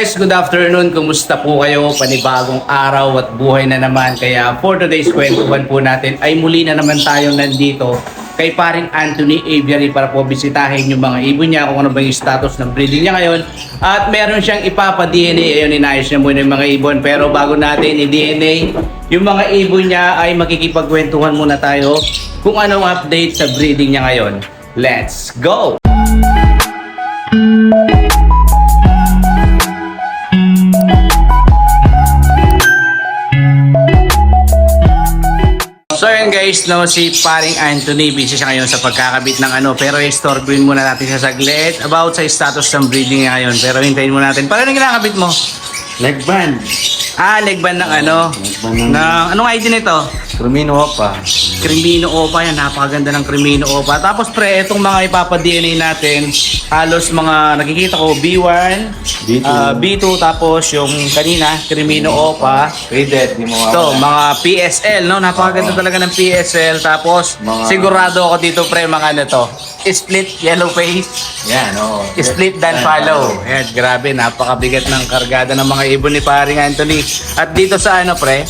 Guys, good afternoon. Kumusta po kayo? Panibagong araw at buhay na naman. Kaya for today's kwentuhan po natin ay muli na naman tayong nandito kay paring Anthony Aviary para po bisitahin yung mga ibon niya kung ano ba yung status ng breeding niya ngayon. At meron siyang ipapa-DNA. Ayun, inayos niya muna yung mga ibon. Pero bago natin i-DNA yung mga ibon niya ay makikipagkwentuhan muna tayo kung anong update sa breeding niya ngayon. Let's go! So yun guys, no, si paring Anthony, busy siya ngayon sa pagkakabit ng ano, pero istorbuin muna natin siya saglit about sa status ng breeding niya ngayon. Pero hintayin muna natin. Paano yung kinakabit mo? Leg band. Ah, leg band ng ano? Leg band ng Ng, anong ID nito? Crumino Opa. Crimino Opa yan, napakaganda ng Crimino Opa. Tapos pre, itong mga ipapa-DNA natin, halos mga nakikita ko, B1, B2. ah, B2, tapos yung kanina, Crimino Opa. Faded, di mo Ito, mga PSL, no? Napakaganda talaga ng PSL. Tapos, Mga- sigurado ako dito, pre, mga ano to. Split yellow face, Yan, oo. split dan follow. Ayan, grabe, napakabigat ng kargada ng mga ibon ni paring Anthony. At dito sa ano, pre,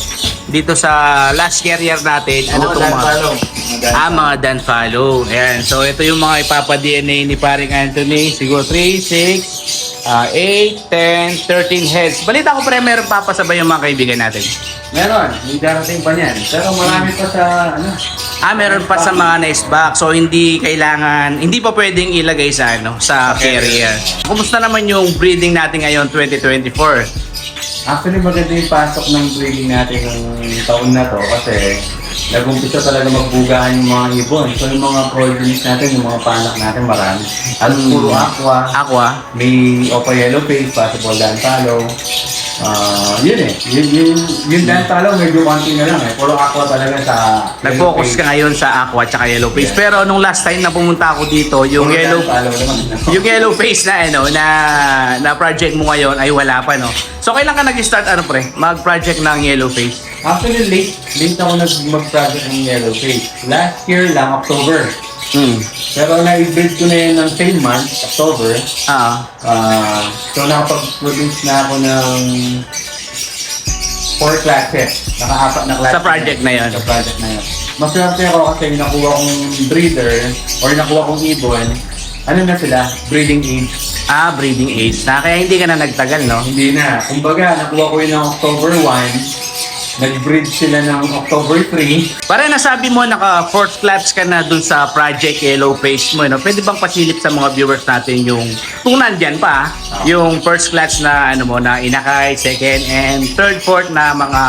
dito sa last carrier natin, ano Oo, to mga... follow. Ah, mga dan follow. Ayan, so ito yung mga ipapa-DNA ni paring Anthony. Siguro 3, 6, ah, 8, 10, 13 heads. Balita ko pre, meron papasabay yung mga kaibigan natin. Meron, may darating pa niyan. Pero marami pa sa, ano, Ah, meron pa sa mga nest box. So hindi kailangan, hindi pa pwedeng ilagay sa ano, sa carrier. Kumusta naman yung breeding natin ngayon 2024? Actually, maganda yung pasok ng breeding natin ng taon na to kasi nag-umpisa talaga magbugahan yung mga ibon. So, yung mga progenies natin, yung mga panak natin, marami. At puro aqua. Aqua. May Opa Yellow Face, possible Dan Follow. Ah, yun eh. Yun, yun, yung Dan Follow, medyo konti na lang eh. Puro aqua talaga sa Nag-focus ka ngayon sa aqua at yellow face. Pero nung last time na pumunta ako dito, yung Puro yellow yung yellow face na ano na na project mo ngayon ay wala pa no. So kailan ka nag-start ano pre? Mag-project ng yellow face? Actually, late, late ako nag mag-project ng Yellow Face. Last year lang, October. Hmm. Pero na-breed ko na yun ng same month, October. Ah. Ah, so nakapag-produce na ako ng four classes. Naka-apat na classes. Sa project na yun. Sa project na yun. Maswerte ako kasi nakuha kong breeder or nakuha kong ibon. Ano na sila? Breeding age. Ah, breeding age na. Kaya hindi ka na nagtagal, no? Hindi na. Kumbaga, nakuha ko yun ng October 1. Nag-breed sila ng October 3. Para nasabi mo naka fourth class ka na dun sa Project Yellow Face mo, no? Pwede bang pasilip sa mga viewers natin yung kung nandyan pa, ah, yung first class na ano mo na inakay, second and third, fourth na mga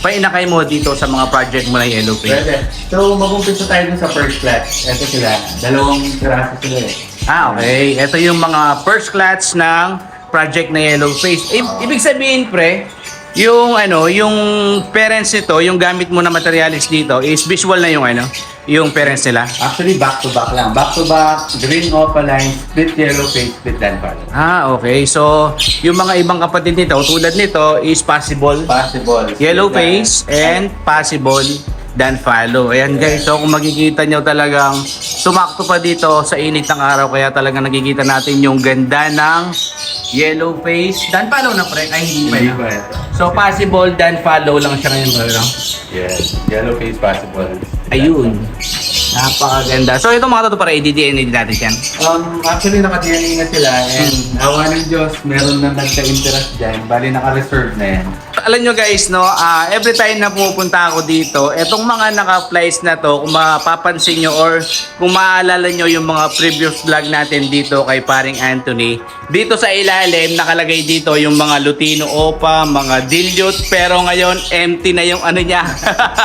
painakay mo dito sa mga project mo na Yellow Face. Pwede. So, mag-umpisa tayo dun sa first class. Ito sila. Dalawang piraso sila eh. Ah, okay. Ito yung mga first class ng project na Yellow Face. I- ibig sabihin, pre, yung ano, yung parents nito, yung gamit mo na materials dito is visual na yung ano, yung parents nila. Actually, back-to-back lang. Back-to-back, green opaline, split yellow face, split follow. Ah, okay. So, yung mga ibang kapatid nito, tulad nito, is possible Possible. yellow face and possible dan follow. Ayan guys, so kung makikita nyo talagang sumakto pa dito sa init ng araw, kaya talagang nakikita natin yung ganda ng yellow face. Dan follow na pre, ay hindi pa Hindi na. So possible dan follow lang siya ngayon, bro. no? Yes. Yellow face possible. Ayun. Napakaganda. So ito mga to para i-DNA din natin yan. Um, actually, naka-DNA na sila and awa ng Diyos, meron na nagka-interest dyan. Bali, naka-reserve na yan. Alam nyo guys, no, ah, every time na pumupunta ako dito, etong mga naka-flies na to, kung mapapansin nyo or kung maaalala nyo yung mga previous vlog natin dito kay paring Anthony, dito sa ilalim, nakalagay dito yung mga Lutino Opa, mga Dilute, pero ngayon, empty na yung ano niya.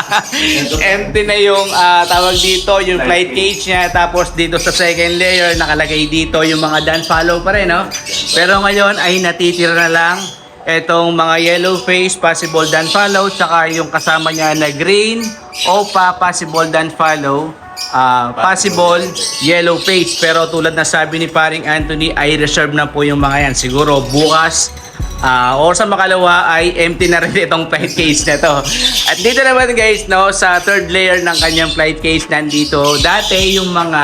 empty na yung ah, tawag dito, yung flight cage niya, tapos dito sa second layer, nakalagay dito yung mga dan follow pa rin, no? Pero ngayon ay natitira na lang Etong mga yellow face, possible dan follow, tsaka yung kasama niya na green, opa, possible dan follow, ah, possible yellow face. Pero tulad na sabi ni paring Anthony, ay reserve na po yung mga yan. Siguro bukas ah or sa makalawa ay empty na rin itong flight case na to. At dito naman guys, no, sa third layer ng kanyang flight case nandito, dati yung mga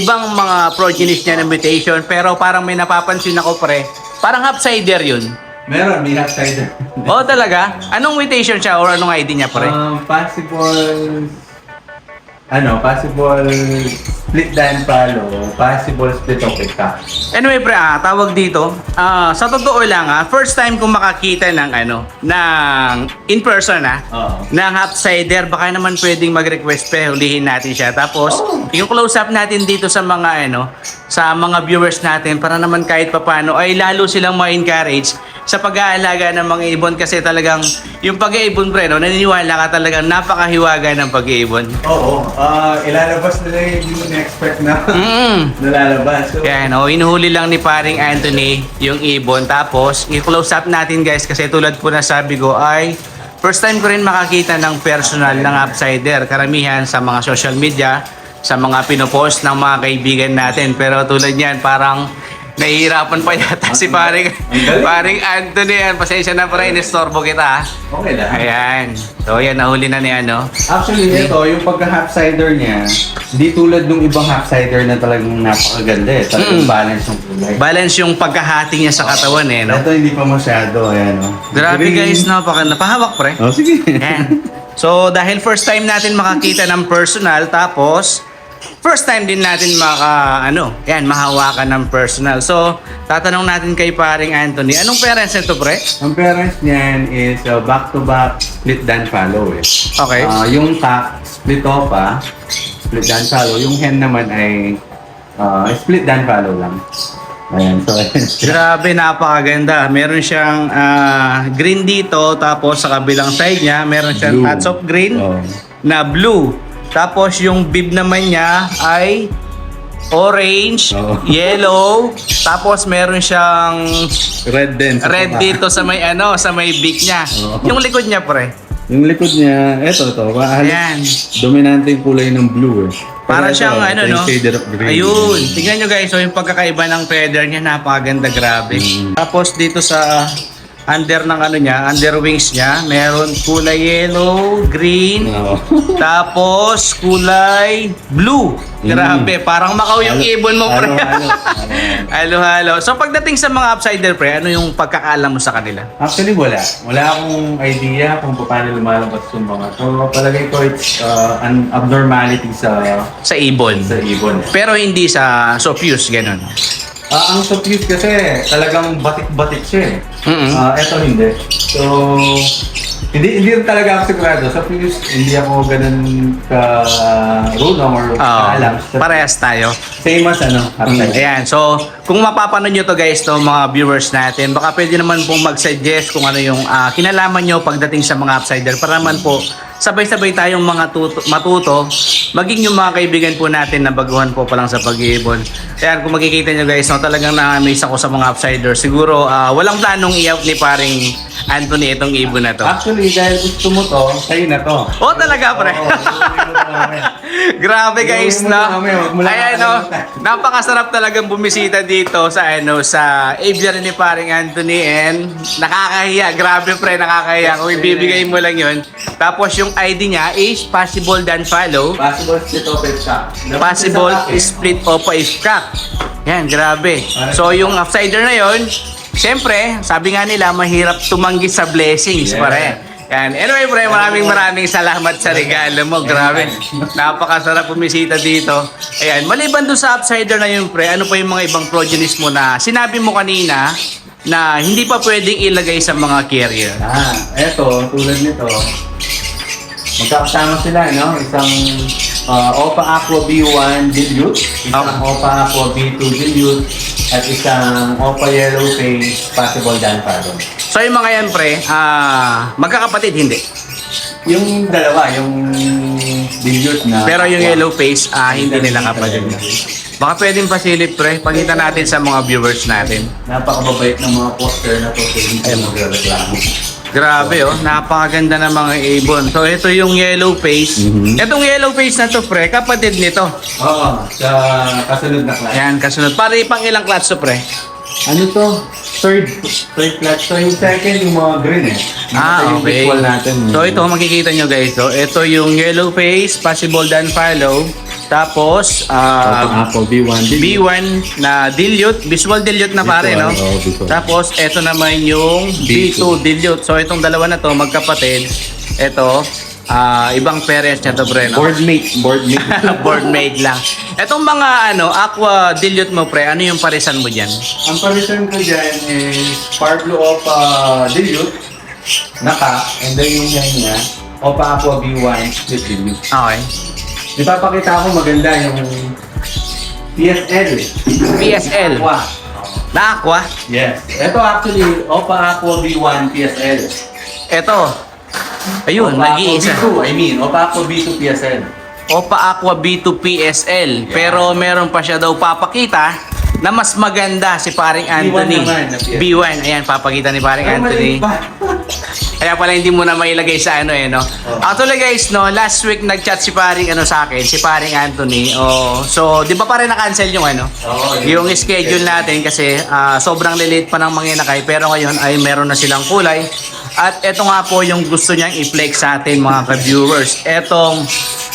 ibang mga progenies niya na mutation pero parang may napapansin ako pre Parang upsider yun. Meron, may half cider. Oo talaga? Anong mutation siya or anong ID niya pre? Um, possible... Ano, possible split dan follow, possible split of ka. Anyway pre, ah, tawag dito. Ah, sa totoo lang ah, first time kong makakita ng ano, ng in person ah, Oo. ng upsider, baka naman pwedeng mag-request pa, hulihin natin siya. Tapos, yung close up natin dito sa mga ano, sa mga viewers natin para naman kahit papano ay lalo silang ma-encourage sa pag-aalaga ng mga ibon kasi talagang yung pag-iibon pre, no, naniniwala ka talagang napakahiwaga ng pag-iibon. Oo, ah ilalabas nila yung na-expect na Mm. nalalabas. So, Kaya no, inuhuli lang ni paring Anthony yung ibon. Tapos, i-close up natin guys kasi tulad po na sabi ko ay first time ko rin makakita ng personal ng upsider. Karamihan sa mga social media, sa mga pinopost ng mga kaibigan natin. Pero tulad niyan, parang nahihirapan pa yata si paring, paring Anthony. Yan, pasensya na pa rin, inistorbo kita. okay lang. Ayan. So, yan, nahuli na ni ano. Actually, ito, yung pagka-half cider niya, di tulad nung ibang half cider na talagang napakaganda eh. Talagang Mm. balance yung kulay. Balance yung pagkahati niya sa katawan eh, no? Ito hindi pa masyado, ayan o. Grabe guys, napaka napahawak pre. Oh, sige. Yan. So, dahil first time natin makakita ng personal, tapos, first time din natin maka, ano, yan, mahawakan ng personal. So, tatanong natin kay paring Anthony, anong parents nito, pre? Ang parents niyan is uh, back-to-back split dan follow eh. Okay. Ah, yung cock, split off ah. Split dan follow. Yung hen naman ay ah, split dan follow lang. Ayan, so. Grabe, napakaganda. Meron siyang ah, green dito, tapos sa kabilang side niya, meron siyang Blue. touch of green Oh. na blue. Tapos yung bib naman niya ay orange, Oo. yellow, tapos meron siyang Red din. sa red baba. dito sa may ano, sa may beak niya. Oo. Yung likod niya, pre. Yung likod niya, eto to. Halos Ayan. dominante yung kulay ng blue eh. Para Pero siyang ito ano, no? shader of green. Ayun. Tingnan nyo guys, so yung pagkakaiba ng feather niya, napakaganda, grabe. Mm. Tapos dito sa under ng ano niya, under wings niya, meron kulay yellow, green, Oo. tapos kulay blue. Grabe, parang makaw yung Halo- ibon mo, pre. halo-halo. So pagdating sa mga upsider, pre, ano yung pagkakaalam mo sa kanila? Actually, wala. Wala akong idea kung paano lumalabas yung mga to. Palagay ko it's uh, an abnormality sa Sa ibon. sa ibon. Pero hindi sa Sofius, ganun. Ah, ang Sophus kasi talagang batik-batik siya eh. Mm-mm. Ah, eto hindi. So, hindi hindi rin talaga ako sigurado. Sa Sophus, hindi ako ganun ka rulong or Oo. kaalam. Sa- parehas tayo. Same as ano, Mm, outside. ayan. So, kung mapapanood nyo to guys, to mga viewers natin, baka pwede naman pong mag-suggest kung ano yung ah, kinalaman nyo pagdating sa mga upsider para naman po sabay-sabay tayong mga tuto, matuto, maging yung mga kaibigan po natin na baguhan po pa lang sa pag-iibon. Ayan, kung makikita nyo guys, no, talagang na-amaze ako sa mga upsider. Siguro, ah, walang planong i-out ni paring Anthony itong ibon na to. Actually, dahil gusto mo to, sa'yo na to. Oh, talaga, pre. Oo, iuwi mo to mamaya. Grabe guys, Iuwi mo no? mamaya, wag mo lang Ayan, no? Napakasarap talagang bumisita dito sa ano sa aviary ni paring Anthony and nakakahiya. Grabe pre, nakakahiya. Kung ibibigay mo lang yun. Tapos yung ID niya is possible dan follow. Possible split open siya. Possible split o if cock. Yan, grabe. So yung outsider na yon, Siyempre, sabi nga nila, mahirap tumanggi sa blessings, Yeah. pare. Yan. Anyway, pre, maraming maraming salamat sa regalo mo. Grabe. Napakasarap bumisita dito. Ayan, maliban doon sa upsider na yun, pre, ano pa yung mga ibang progenies mo na sinabi mo kanina na hindi pa pwedeng ilagay sa mga carrier. Ah, eto, tulad nito. Magkakasama sila, no? Isang uh, Opa Aqua B1 Dilute, isang Okay. Opa Aqua B2 Dilute, at isang Opa Yellow Face Possible Dan Faron. So yung mga yan, pre, ah, magkakapatid, hindi. Yung dalawa, yung Dilute na... Pero yung yellow face, ah, hindi nila kapatid. Baka pwedeng pasilip, pre. Pakita natin sa mga viewers natin. Napakababait ng mga poster na to, hindi tayo magreklamo. Grabe oh, napakaganda ng mga ibon. So ito yung yellow face. Mhm. Itong yellow face na to, pre, kapatid nito. Oo, sa kasunod na class. Ayan, kasunod. Para pang ilang klats to, pre? Ano to? Third, third clutch. So yung second, yung mga green eh. Ah, Yung okay. natin. So ito, makikita nyo guys. So, ito yung yellow face, possible dan follow. Tapos, ah, Apple B1. B1 na dilute, visual dilute na pare, no? Oo, visual. Tapos, eto naman yung B2 dilute. So, itong dalawa na to, magkapatid. Ito, ah, ibang parents niya to, pre, no? Board mate. Board mate. Board made lang. Etong mga ano, aqua dilute mo, pre, ano yung parisan mo dyan? Ang palitan ko dyan is Parblo of uh, Dilute, Naka, and then yung yan niya, Opa Aqua B1 split dilute. Okay. Ipapakita ko maganda yung PSL. PSL. Aqua. Na aqua. Yes. Ito actually, Opa Aqua B1 PSL. Ito. Ayun, Opa Aqua nag-iisa. B2, I mean, Opa Aqua B2 PSL. Opa Aqua B2 PSL. Pero meron pa siya daw papakita na mas maganda si paring Anthony. naman na PSL. B1. Ayan, papakita ni paring Anthony. Kaya pala hindi mo na mailagay sa ano eh, no? Actually guys, no, last week nag-chat si paring ano sa akin, si paring Anthony. Oh, so, di ba pa rin na-cancel yung ano? Oo, yung schedule natin kasi ah, sobrang lilate pa ng mga inakay pero ngayon ay meron na silang kulay. At ito nga po yung gusto niyang i-flex sa atin mga ka-viewers. Etong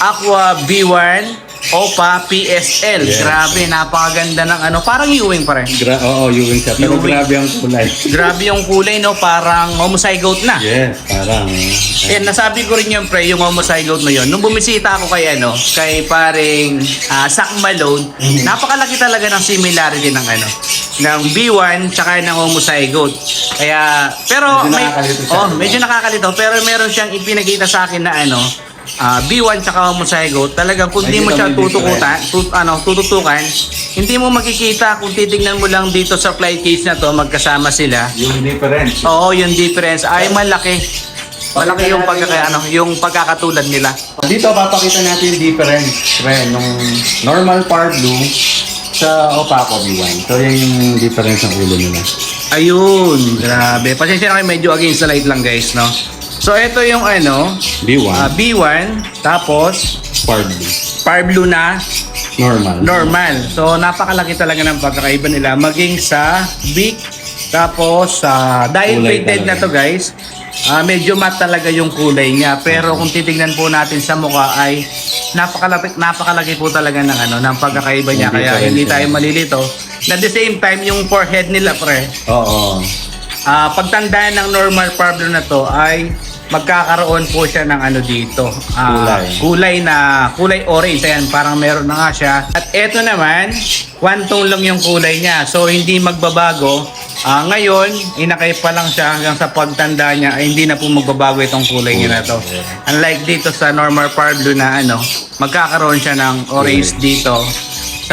Aqua B1 Opa PSL. Yes. Grabe, napakaganda ng ano. Parang Ewing pa rin. Gra Oo, Ewing siya. Pero Ewing. grabe ang kulay. Grabe yung kulay, no? Parang homozygote na. Yes, parang. Yan, nasabi ko rin yung pre, yung homozygote na yun. Nung bumisita ako kay ano, kay paring ah, Sac Malone, napakalaki talaga ng similarity ng ano, ng B1 tsaka ng homozygote. Kaya, pero Medyo may, oh, medyo nakakalito, pero meron siyang ipinakita sa akin na ano, ah, B1 tsaka homozygote, talagang kung di mo siya tutukutan, tut, ano, tututukan, hindi mo makikita kung titignan mo lang dito sa flight case na to, magkasama sila. Yung difference. Oo, yung difference ay malaki. Malaki yung pagkaka ano, yung pagkakatulad nila. Dito, papakita natin yung difference, pre, nung normal par blue sa Opaco B1. So, yan yung difference ng ulo nila. Ayun, grabe. Pasensya na kayo medyo against the light lang guys, no? So ito yung ano, B1, ah, B1, tapos par blue. Par Blue na Normal. normal. So napakalaki talaga ng pagkakaiba nila maging sa Bic tapos sa dahil Kulay plated na talaga. to guys. ah, medyo matte talaga yung kulay niya pero kung titingnan po natin sa mukha ay napakalaki napakalaki po talaga ng ano ng pagkakaiba niya Yung kaya difference hindi niya. tayo malilito. Na the same time yung forehead nila pre Oo. Ah, pagtandaan ng normal Pablo na to ay magkakaroon po siya ng ano dito. ah, Kulay. Kulay na, kulay orange. Ayan, parang meron na nga siya. At eto naman, one tone lang yung kulay niya. So, hindi magbabago. Ah, ngayon, inakay pa lang siya hanggang sa pagtanda niya ay hindi na po magbabago itong kulay niya na to. Unlike dito sa normal Pablo na ano, magkakaroon siya ng orange dito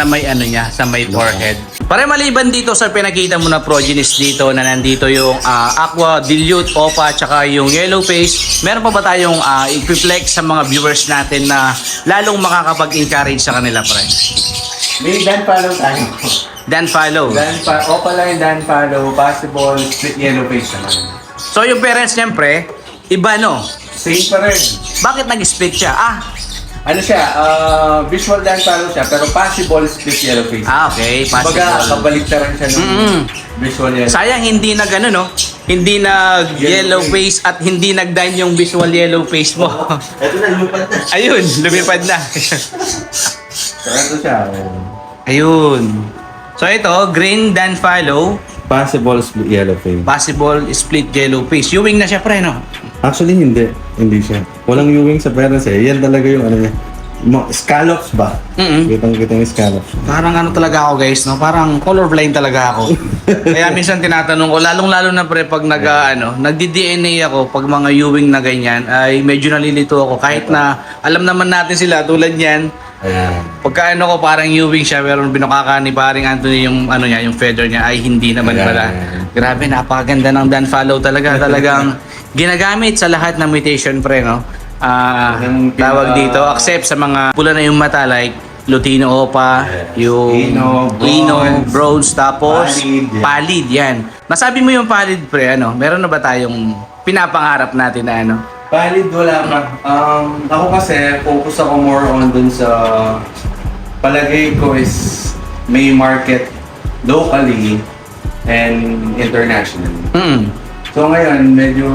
sa may ano niya, sa may forehead. Pare maliban dito sa pinakita mo na progenies dito na nandito yung ah, Aqua Dilute Opa tsaka yung Yellow Face, meron pa ba tayong uh, i-flex sa mga viewers natin na lalong makakapag-encourage sa kanila pre? May dan follow tayo. Dan follow. Dan pa, o pala yung dan follow, possible split yellow face naman. So yung parents niyempre, iba no? Same pa rin. Bakit nag-split siya? Ah, Ano siya, uh, visual dan follow siya, pero possible split yellow face. ah okay, Kumbaga, possible. kabaliktaran siya ng Mm-mm. visual yellow Sayang hindi nag ano no? Hindi nag yellow face at hindi nag-dine yung visual yellow face mo. Ito na, lumipad na. Ayun, lumipad na. Saka ito siya. Ayun. So ito, green dan follow, Possible split yellow face. possible split yellow face. Ewing na siya pre, no? Actually, hindi. Hindi siya. Walang Ewing sa parents eh. Yan talaga yung ano niya. Mo- Scallops ba? Mm-mm. Kitang kita yung scallops. Parang ano talaga ako guys, no? Parang colorblind talaga ako. Kaya minsan tinatanong ko, lalong-lalo na pre pag nag, ano, nagdi-DNA ako, pag mga Ewing na ganyan, ay medyo nalilito ako. Kahit na alam naman natin sila, tulad yan, Ayan. Pagka ano ko parang Ewing siya pero binukaka ni paring Anthony yung ano niya yung feather niya ay hindi naman Ayan. pala. Grabe napakaganda ng Dan Follow talaga talagang ginagamit sa lahat ng mutation pre no. Ah, Yung pina- tawag dito accept sa mga pula na yung mata like Lutino Opa, yung Ino, Ino, bronze, bronze, tapos pallid, yan. pallid yan. Nasabi mo yung pallid pre ano, meron na ba tayong pinapangarap natin na ano? Valid wala pa. Um, ako kasi, focus ako more on dun sa palagay ko is may market locally and internationally. Mm. So ngayon, medyo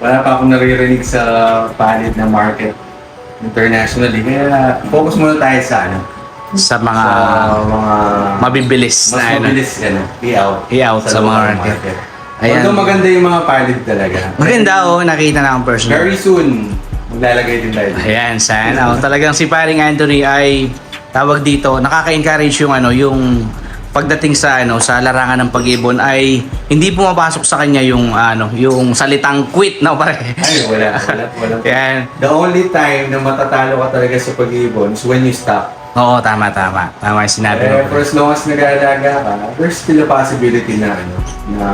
wala pa ako naririnig sa valid na market internationally. Kaya focus muna tayo sa ano, Sa mga sa mga mabibilis mas na ano. mabilis ano, i-out. I-out sa mga local market. Ayan. Although maganda yung mga pilot talaga. Maganda oh, nakita na ang personal. Very soon, maglalagay din tayo. Ayan, sana. Oh, talagang si paring Anthony ay tawag dito, nakaka-encourage yung ano, yung pagdating sa ano sa larangan ng pag-ibon ay hindi pumapasok sa kanya yung ano yung salitang quit na pare. Ay, wala, wala, wala. Yan. The only time na matatalo ka talaga sa pag-ibon is when you stop. Oo, tama tama. Tama yung sinabi Eh, mo. for as long as nag-aalaga ka, there's still a possibility na ano, na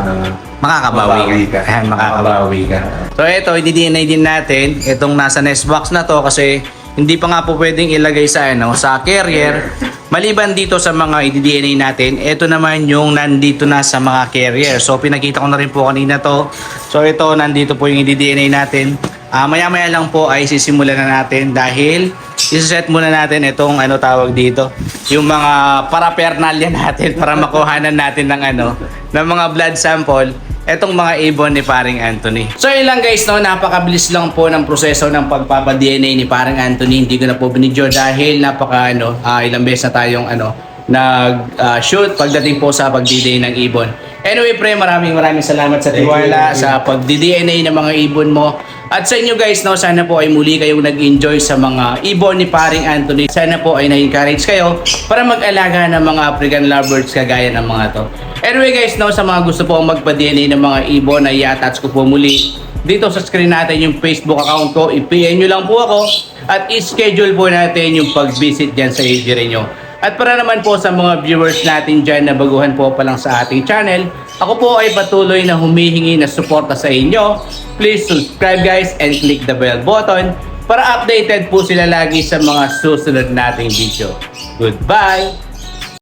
Makakabawi ka. Ayan, makakabawi ka. So ito, i-DNA din natin itong nasa nest box na to kasi hindi pa nga po pwedeng ilagay sa ano sa carrier. Maliban dito sa mga i-DNA natin, ito naman yung nandito na sa mga carrier. So pinakita ko na rin po kanina to. So ito nandito po yung i-DNA natin. Ah, maya-maya lang po ay sisimulan na natin dahil isa-set muna natin itong ano tawag dito, yung mga paraphernalia natin para makuhanan natin ng ano, ng mga blood sample etong mga ibon ni paring Anthony. So yun lang guys, no, napakabilis lang po ng proseso ng pagpapa-DNA ni paring Anthony. Hindi ko na po binidyo dahil napaka ano, ah, ilang beses na tayong ano, nag-shoot pagdating po sa pag-DNA ng ibon. Anyway, pre, maraming maraming salamat sa tiwala, sa pag-DNA ng mga ibon mo. At sa inyo guys, no, sana po ay muli kayong nag-enjoy sa mga ibon ni paring Anthony. Sana po ay na-encourage kayo para mag-alaga ng mga African lovebirds kagaya ng mga to. Anyway guys, no, sa mga gusto po mag-DNA ng mga ibon na i-attach ko po muli dito sa screen natin yung Facebook account ko. I-PM nyo lang po ako at i-schedule po natin yung pag-visit dyan sa area nyo. At para naman po sa mga viewers natin dyan na baguhan po pa lang sa ating channel, ako po ay patuloy na humihingi na suporta sa inyo. Please subscribe guys and click the bell button para updated po sila lagi sa mga susunod nating video. Goodbye!